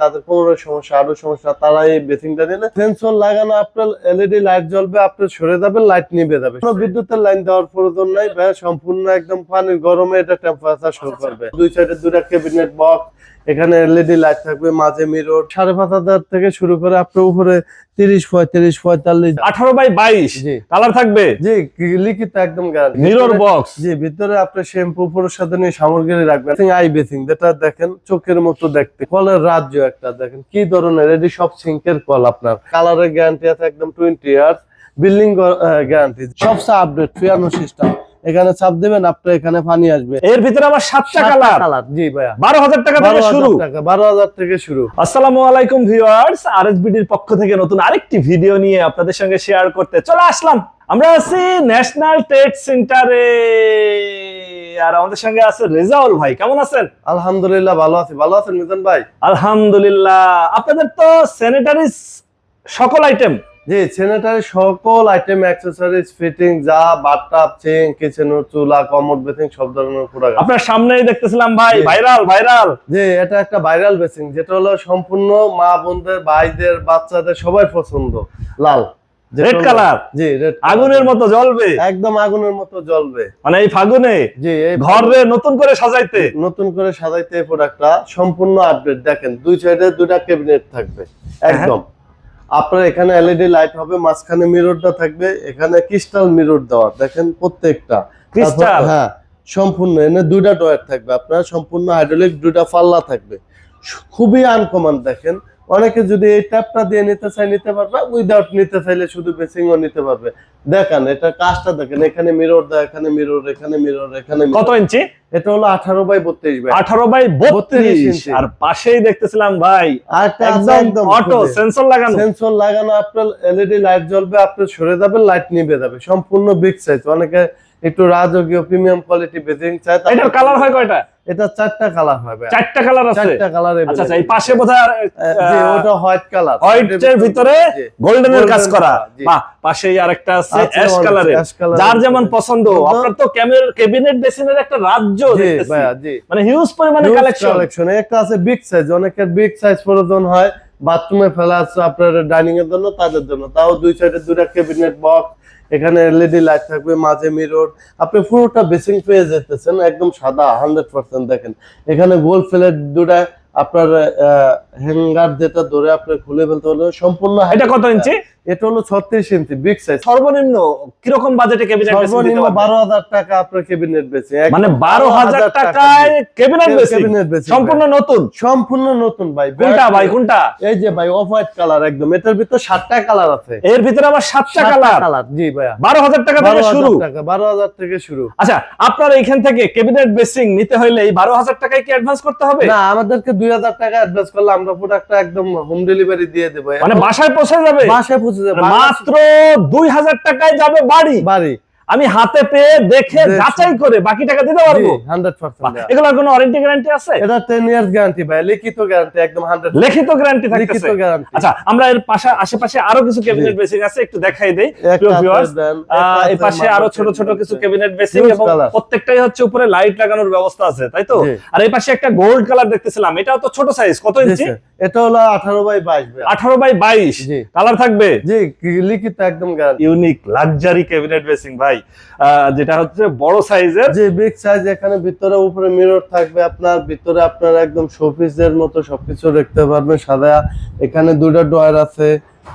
তাদের কোমরের সমস্যা, আরও সমস্যা নিলে। সেন্সর লাগানো, আপনার লাইট জ্বলবে, আপনি সরে যাবেন লাইট নিভে যাবে। কোনো বিদ্যুতের লাইন দেওয়ার প্রয়োজন নাই সম্পূর্ণ একদম পানির গরমে এটা টেম্পারেচার শো করবে। দুই সাইডে দুটা ক্যাবিনেট বক্স এখানে এলইডি লাইট থাকবে মাঝে মিরর সাড়ে পাঁচ হাজার থেকে শুরু করে আপনার উপরে তিরিশ পঁয়ত্রিশ পঁয়তাল্লিশ। আঠারো বাই বাইশ। কালার থাকবে? জি লিখিত একদম মিরর বক্স জি ভিতরে আপনি শ্যাম্পু প্রসাধনী সামগ্রী রাখবেন। আই বেসিং যেটা দেখেন চোখের মতো দেখতে। কলের রাজ্য একটা দেখেন কি ধরনের এটি সব সিঙ্কের কল আপনার। কালারের গ্যারান্টি আছে একদম টোয়েন্টি ইয়ার্স বিল্ডিং গ্যারান্টি সবচেয়ে আপডেট পিয়ানো সিস্টেম। এখানে চাপ দেবেন আপনার এখানে পানি আসবে। এর ভিতরে আবার সাতটা কালার। কালার জি ভাইয়া। বারো হাজার টাকা থেকে শুরু। বারো হাজার থেকে শুরু। আসসালামু আলাইকুম ভিউয়ার্স আরএসবিডির পক্ষ থেকে নতুন আরেকটি ভিডিও নিয়ে আপনাদের সঙ্গে শেয়ার করতে চলে আসলাম। আমরা আছি ন্যাশনাল ট্রেড সেন্টারে। আর আমাদের সঙ্গে আছে রেজাউল ভাই কেমন আছেন? আলহামদুলিল্লাহ ভালো আছি। ভালো আছেন মিজান ভাই? আলহামদুলিল্লাহ। আপনাদের তো স্যানিটারিজ সকল আইটেম জি স্যানিটারি সকল আইটেম অ্যাক্সেসরিজ ফিটিং যা বাথটাব সিঙ্ক কিচেন চুলা কমোড বেসিং সব ধরনের প্রোডাক্ট আপনার সামনেই দেখতেছিলাম ভাই ভাইরাল ভাইরাল যে এটা একটা ভাইরাল বেসিং যেটা হলো সম্পূর্ণ মা বোনদের ভাইদের বাচ্চাদের সবাই পছন্দ। লাল। রেড কালার জি রেড আগুনের মতো জ্বলবে? একদম আগুনের মতো জ্বলবে। মানে এই ফাগুনে? জি এই ঘরে নতুন করে সাজাইতে? নতুন করে সাজাইতে এই প্রোডাক্টটা সম্পূর্ণ আপডেট দেখেন দুই সাইডে দুইটা ক্যাবিনেট থাকবে। একদম। আপনার এখানে এলইডি লাইট হবে মাঝখানে মিররটা থাকবে এখানে ক্রিস্টাল মিরর দেওয়া দেখেন প্রত্যেকটা। ক্রিস্টাল হ্যাঁ সম্পূর্ণ এনে দুইটা ডয়ার থাকবে আপনার সম্পূর্ণ হাইড্রোলিক দুইটা পাল্লা থাকবে। খুবই আনকমন দেখেন অনেকে যদি এই ট্যাপটা দিয়ে নিতে চাই নিতে পারবে উইদাউট নিতে চাইলে শুধু বেসিংও নিতে পারবে। দেখেন এটা কাজটা দেখেন এখানে মিরর দেয় এখানে মিরর এখানে মিরর এখানে কত ইঞ্চি? এটা হলো আঠারো বাই বত্রিশ বাই আঠারো বাই 32 বত্রিশ ইঞ্চি। আর পাশেই দেখতেছিলাম ভাই একদম অটো সেন্সর লাগানো। সেন্সর লাগানো আপনার এলইডি লাইট জ্বলবে আপনি সরে যাবেন লাইট নিভে যাবে। সম্পূর্ণ বিগ সাইজ অনেকে একটু রাজকীয় প্রিমিয়াম কোয়ালিটি বেজিং চায় এটার কালার হয় কয়টা? এটা চারটা কালার হবে। চারটা কালার আছে। চারটা কালার আচ্ছা আচ্ছা এই পাশে বোধহয় ওটা হোয়াইট কালার হোয়াইটের ভিতরে গোল্ডেনের কাজ করা। বাহ পাশেই আরেকটা আছে অ্যাশ যার যেমন পছন্দ। আপনার তো ক্যাবিনেট একটা রাজ্য দেখতেছি। জি। মানে হিউজ পরিমাণে কালেকশন কালেকশন একটা আছে বিগ সাইজ অনেকের বিগ সাইজ প্রয়োজন হয়। বাথরুমে ফেলা আছে আপনার ডাইনিং এর জন্য তাদের জন্য। তাও দুই সাইডে দুটা ক্যাবিনেট বক্স এখানে এলইডি লাইট থাকবে, মাঝে মিরর আপনি পুরোটা বেসিং পেয়ে যেতেছেন, একদম সাদা হান্ড্রেড পার্সেন্ট দেখেন। এখানে গোল প্লেট দুটা আপনার হ্যাঙ্গার যেটা ধরে আপনি খুলে ফেলতে হলে সম্পূর্ণ এটা কত ইঞ্চি? এটা হলো ছত্রিশ ইঞ্চি বিগ সাইজ সর্বনিম্ন কীরকম বাজেটে ক্যাবিনেট সর্বনিম্ন বারো হাজার টাকা আপনার ক্যাবিনেট বেশি মানে বারো হাজার টাকায় ক্যাবিনেট বেশি সম্পূর্ণ নতুন? সম্পূর্ণ নতুন ভাই। কোনটা ভাই কোনটা? এই যে ভাই অফ হোয়াইট কালার একদম। এটার ভিতর সাতটা কালার আছে। এর ভিতরে আবার সাতটা কালার কালার জি ভাইয়া। বারো হাজার টাকা থেকে শুরু? টাকা বারো হাজার থেকে শুরু। আচ্ছা আপনার এখান থেকে ক্যাবিনেট বেসিং নিতে হলে এই বারো হাজার টাকায় কি অ্যাডভান্স করতে হবে? না আমাদেরকে দুই হাজার টাকা অ্যাডভান্স করলে আমরা প্রোডাক্টটা একদম হোম ডেলিভারি দিয়ে দেবো। মানে বাসায় পৌঁছে যাবে? বাসায় পৌঁছে যাবে। মাত্র দুই হাজার টাকায় যাবে বাড়ি? বাড়ি। আমি হাতে পেয়ে দেখে। যাচাই করে বাকি টাকা দিতে পারব? হান্ড্রেড বাহ, পার্সেন্ট এগুলোর কোনো ওয়ারেন্টি গ্যারান্টি আছে? এটা টেন ইয়ার্স গ্যারান্টি ভাই লিখিত গ্যারান্টি একদম হান্ড্রেড লিখিত গ্যারান্টি লিখিত গ্যারান্টি আচ্ছা আমরা এর পাশে আশেপাশে আরও কিছু ক্যাবিনেট বেসিং আছে একটু দেখাই দেই। প্রিয় আহ, এই পাশে আরও ছোট ছোট কিছু ক্যাবিনেট বেসিং এবং প্রত্যেকটাই হচ্ছে উপরে লাইট লাগানোর ব্যবস্থা আছে তাই তো? আর এই পাশে একটা গোল্ড কালার দেখতেছিলাম এটাও তো ছোট সাইজ কত ইঞ্চি এটা হলো আঠারো বাই বাইশ আঠারো বাই বাইশ। কালার থাকবে? জি লিখিত একদম ইউনিক লাক্সারি ক্যাবিনেট বেসিং ভাই। যেটা হচ্ছে বড় সাইজের যে বিগ সাইজ এখানে ভিতরে উপরে মিরর থাকবে আপনার ভিতরে আপনার একদম শোপিসের মতো সবকিছু দেখতে পারবেন সাদা। এখানে দুটো ডয়ার আছে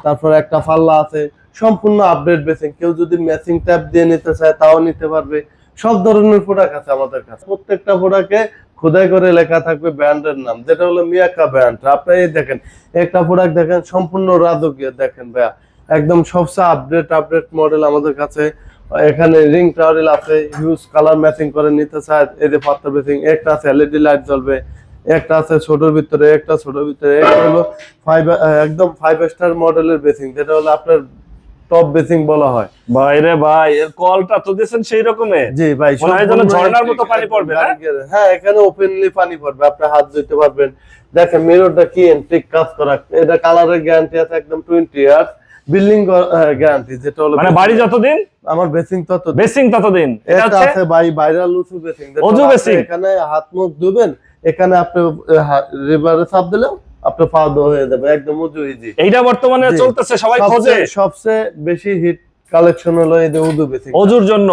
তারপর একটা পাল্লা আছে। সম্পূর্ণ আপডেট বেসিং কেউ যদি ম্যাচিং ট্যাপ দিয়ে নিতে চায় তাও নিতে পারবে। সব ধরনের প্রোডাক্ট আছে আমাদের কাছে। প্রত্যেকটা প্রোডাক্টে খোদাই করে লেখা থাকবে ব্র্যান্ডের নাম, যেটা হলো মিয়াকা ব্র্যান্ড। আপনি এই দেখেন, একটা প্রোডাক্ট দেখেন, সম্পূর্ণ রাজকীয় দেখেন ভাইয়া। একদম সবচেয়ে আপডেট আপডেট মডেল আমাদের কাছে। এখানে রিং টাওয়ারেল আছে হিউজ কালার ম্যাচিং করে নিতে চায়, এই যে পাত্র বেসিং একটা আছে এলইডি লাইট জ্বলবে, একটা আছে ছোটর ভিতরে, একটা ছোটর ভিতরে, একটা হলো ফাইভ একদম ফাইভ স্টার মডেলের বেসিং যেটা হলো আপনার টপ বেসিং বলা হয়। বাইরে ভাই এর কলটা তো দিয়েছেন সেই রকমের জি ভাই মনে হয় যেন ঝর্ণার মতো পানি পড়বে, হ্যাঁ? হ্যাঁ এখানে ওপেনলি পানি পড়বে আপনি হাত ধুইতে পারবেন। দেখেন মিররটা কি এন্ট্রিক কাজ করা এটা কালারের গ্যারান্টি আছে একদম টোয়েন্টি ইয়ার্স বিল্ডিং গ্যারান্টি যেটা হলো মানে বাড়ি যতদিন? আমার বেসিং তত বেসিং ততদিন এটা আছে বাই ভাইরাল উঁচু বেসিং। অজু বেসিং। এখানে হাত মুখ ধুবেন এখানে আপনি রিভারে চাপ দিলেও আপনার পা ধোয়া হয়ে যাবে একদম উজু ইজি। এইটা বর্তমানে চলতেছে সবাই খোঁজে। সবচেয়ে বেশি হিট কালেকশন হলো এই যে উজু বেসিং অজুর জন্য।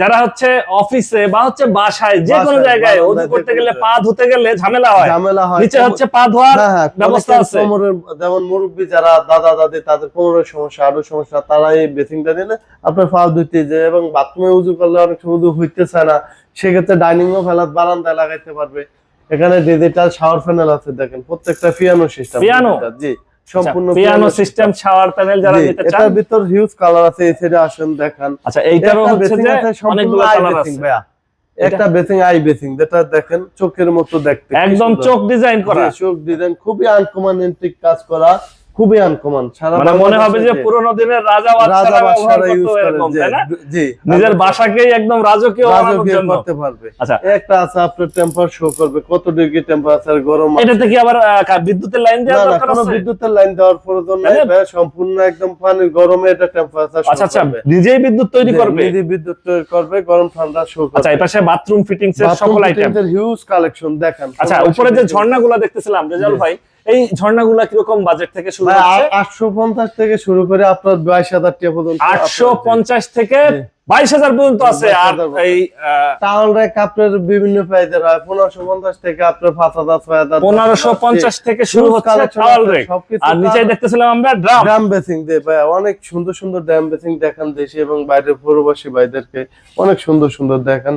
যারা হচ্ছে অফিসে বা হচ্ছে বাসায় যে কোনো জায়গায় অজু করতে গেলে পা ধুতে গেলে ঝামেলা হয়। ঝামেলা হয়। নিচে হচ্ছে পা ধোয়ার হ্যাঁ, হ্যাঁ, ব্যবস্থা আছে। কোমরের যেমন মুরব্বী যারা দাদা দাদি তাদের কোমরের সমস্যা আরও সমস্যা তারা এই বেসিংটা নিলে আপনার পা ধুতে যায় এবং বাথরুমে উজু করলে অনেক সময় উজু হইতে চায় না। সেক্ষেত্রে ডাইনিং ও ফেলা বারান্দায় লাগাইতে পারবে। এখানে ডিজিটাল শাওয়ার প্যানেল আছে দেখেন প্রত্যেকটা পিয়ানো সিস্টেম পিয়ানো জি সম্পূর্ণ পিয়ানো সিস্টেম শাওয়ার প্যানেল যারা জি, চান? এটার ভিতর হিউজ কালার আছে এই সাইডে আসেন দেখান। আচ্ছা এইটারও একটা হচ্ছে যে অনেকগুলো কালার আছে। ভাইয়া। একটা বেসিং আই বেসিং যেটা দেখেন চোখের মতো দেখতে একদম চোখ ডিজাইন করা। চোখ ডিজাইন খুবই আনকমন কাজ করা। খুবই আনকমন সারা মানে মনে হবে যে পুরোনো দিনের রাজা বাদশারা ইউজ করে? জি নিজের বাসাকেই একদম রাজকীয় করতে পারবে। আচ্ছা। একটা আছে আপনার টেম্পার শো করবে। কত ডিগ্রি টেম্পারেচার গরম। এটাতে কি আবার বিদ্যুতের লাইন দেওয়া দরকার আছে? বিদ্যুতের লাইন দেওয়ার প্রয়োজন নাই সম্পূর্ণ একদম পানির গরমে এটা টেম্পারেচার আচ্ছা আচ্ছা নিজেই বিদ্যুৎ তৈরি করবে? নিজে বিদ্যুৎ তৈরি করবে গরম ঠান্ডা শো করবে। আচ্ছা এই পাশে বাথরুম ফিটিংস এর সকল আইটেম হিউজ কালেকশন দেখেন আচ্ছা উপরে যে ঝর্ণাগুলো দেখতেছিলাম রেজাল ভাই এই ঝর্ণাগুলো কীরকম বাজেট থেকে শুরু ভাই, হচ্ছে আ- 850 থেকে শুরু করে আপনার বাইশ হাজার টাকা পর্যন্ত আটশো পঞ্চাশ থেকে। বাইশ হাজার পর্যন্ত আছে আর এই আহ, টাউন র্যাক আপনার বিভিন্ন প্রাইজের হয়। পনেরোশো পঞ্চাশ থেকে আপনার পাঁচ হাজার ছয় হাজার। পনেরোশো পঞ্চাশ থেকে শুরু হচ্ছে collection টাওয়াল আছে, রেক সবকিছু আর নিচে দেখতেছিলাম আমরা ড্রাম। ড্রাম বেসিং দিয়ে ভাই অনেক সুন্দর সুন্দর ড্রাম বেসিং দেখান দেশি এবং বাইরের প্রবাসী ভাইদেরকে। অনেক সুন্দর সুন্দর দেখান।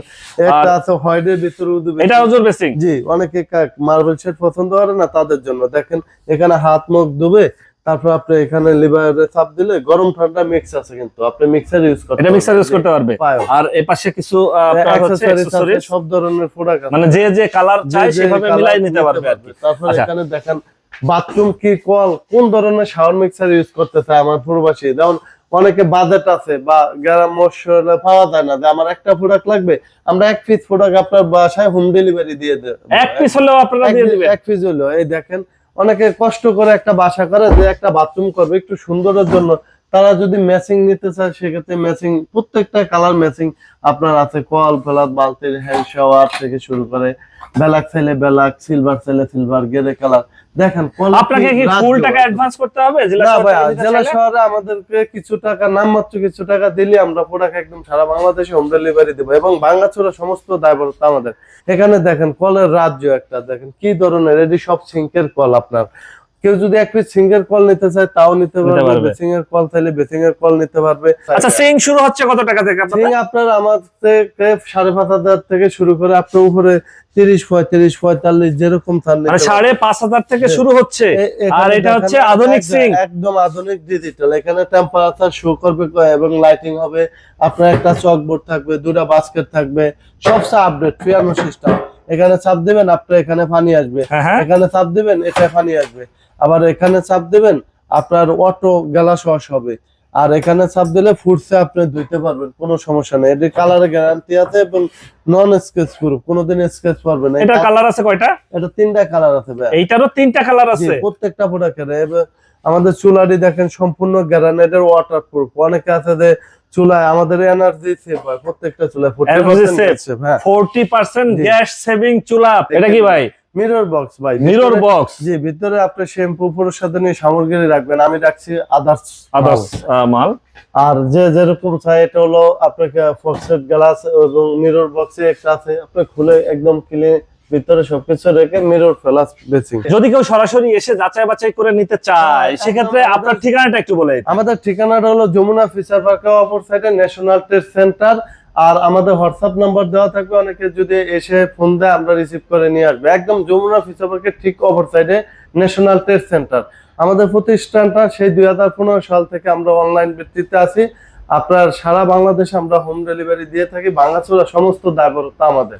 একটা আছে হোয়াইটের ভিতরে এটা ওজোর বেসিং জি অনেকে মার্বেল সেট পছন্দ করে না তাদের জন্য। দেখেন এখানে হাত মুখ ধুবে তারপর আপনি এখানে লিভারে চাপ দিলে গরম ঠান্ডা মিক্স আছে কিন্তু। আপনি মিক্সার ইউজ করতে এটা মিক্সার ইউজ করতে পারবে। আর এ পাশে কিছু আহ, আপনার হচ্ছে Accessories সব ধরনের প্রোডাক্ট মানে যে যে কালার চাই সেভাবে মিলাই নিতে পারবে আর কি তারপর আচ্ছা। এখানে দেখেন বাথরুম কি কল কোন ধরনের শাওয়ার মিক্সার ইউজ করতে চায় আমার প্রবাসী যেমন অনেকে বাজেট আছে বা গ্রাম মশলা পাওয়া যায় না যে আমার একটা প্রোডাক্ট লাগবে আমরা এক পিস প্রোডাক্ট আপনার বাসায় হোম ডেলিভারি দিয়ে দেব এক পিস হলেও আপনারা দিয়ে দিবেন। এক পিস হলো এই দেখেন অনেকে কষ্ট করে একটা বাসা করে যে একটা বাথরুম করবে একটু সুন্দরের জন্য। তারা যদি ম্যাচিং নিতে চায় সেক্ষেত্রে ম্যাচিং প্রত্যেকটা কালার ম্যাচিং আপনার আছে। কল ফেলাত বালতির হ্যান্ড শাওয়ার থেকে শুরু করে ব্ল্যাক ছেলে ব্ল্যাক সিলভার ছেলে সিলভার গেরে কালার দেখেন আপনাকে কি ফুল টাকা অ্যাডভান্স করতে হবে? জেলা শহর জেলা শহরে আমাদেরকে কিছু টাকা নামমাত্র কিছু টাকা দিলে আমরা প্রোডাক্ট একদম সারা বাংলাদেশে হোম ডেলিভারি দেবো। এবং বাংলাচুরা সমস্ত দায়বদ্ধতা আমাদের। এখানে দেখেন কলের রাজ্য একটা। দেখেন কি ধরনের এটি সব সিঙ্কের কল আপনার। কেউ যদি এক পিস সিঙ্গের কল নিতে চায় তাও নিতে পারবে। বেসিং এর কল চাইলে বেসিং এর কল নিতে পারবে। আচ্ছা সিং শুরু হচ্ছে কত টাকা থেকে? সিং আপনার আমার থেকে সাড়ে পাঁচ হাজার থেকে শুরু করে আপনার উপরে তিরিশ পঁয়ত্রিশ পঁয়তাল্লিশ যেরকম নিতে মানে। সাড়ে পাঁচ হাজার থেকে শুরু হচ্ছে। আর এটা হচ্ছে আধুনিক সিং একদম আধুনিক ডিজিটাল এখানে টেম্পারেচার শো করবে এবং লাইটিং হবে। আপনার একটা চকবোর্ড থাকবে দুটা বাস্কেট থাকবে সবচেয়ে আপডেট পিয়ানো সিস্টেম এখানে চাপ দিবেন আপনার এখানে পানি আসবে। হ্যাঁ হ্যাঁ। এখানে চাপ দিবেন এটা পানি আসবে। আবার এখানে চাপ দিবেন আপনার অটো গ্যালাস ওয়াশ হবে। আর এখানে চাপ দিলে ফুটসে আপনি ধুইতে পারবেন কোনো সমস্যা নেই। এটি কালারের গ্যারান্টি আছে এবং নন স্কেচ প্রুফ কোনোদিন স্কেচ পারবে না। এটা কালার আছে কয়টা? এটা তিনটা কালার আছে ভাই এইটারও তিনটা কালার আছে। প্রত্যেকটা প্রোডাক্টের আমাদের চুলাটি দেখেন সম্পূর্ণ গ্যারান্টেড ওয়াটার প্রুফ অনেকে আছে যে চুলায় আমাদের এনার্জি সেভ হয় প্রত্যেকটা চুলায়? সেভ হ্যাঁ। গ্যাস সেভিং চুলা এটা কি ভাই? মিরর বক্স ভাই। মিরর বক্স জি ভিতরে আপনি শ্যাম্পু সাথে নিয়ে সামগ্রী রাখবেন আমি রাখছি আদার্স আদার্স মাল। আর যে যেরকম চাই এটা হলো আপনাকে ফক্সেট গ্লাস এবং মিরর বক্সে একটা আছে আপনি খুলে একদম ক্লিন ভিতরে সবকিছু রেখে মিরর প্লাস বেচিং যদি কেউ সরাসরি এসে যাচাই বাছাই করে নিতে চায় হ্যাঁ, সেক্ষেত্রে আপনার ঠিকানাটা একটু বলে আমাদের ঠিকানাটা হলো যমুনা ফিচার পার্কের অপর সাইডে ন্যাশনাল ট্রেড সেন্টার আর আমাদের হোয়াটসঅ্যাপ নাম্বার দেওয়া থাকবে অনেকে যদি এসে ফোন দেয় আমরা রিসিভ করে নিয়ে আসবে। একদম যমুনা ফিচার পার্কের ঠিক অপর সাইডে ন্যাশনাল ট্রেড সেন্টার আমাদের প্রতিষ্ঠানটা সেই দুই হাজার পনেরো সাল থেকে আমরা অনলাইন ভিত্তিতে আছি। আপনার সারা বাংলাদেশে আমরা হোম ডেলিভারি দিয়ে থাকি। বাংলাচোরা সমস্ত দায়বদ্ধতা আমাদের।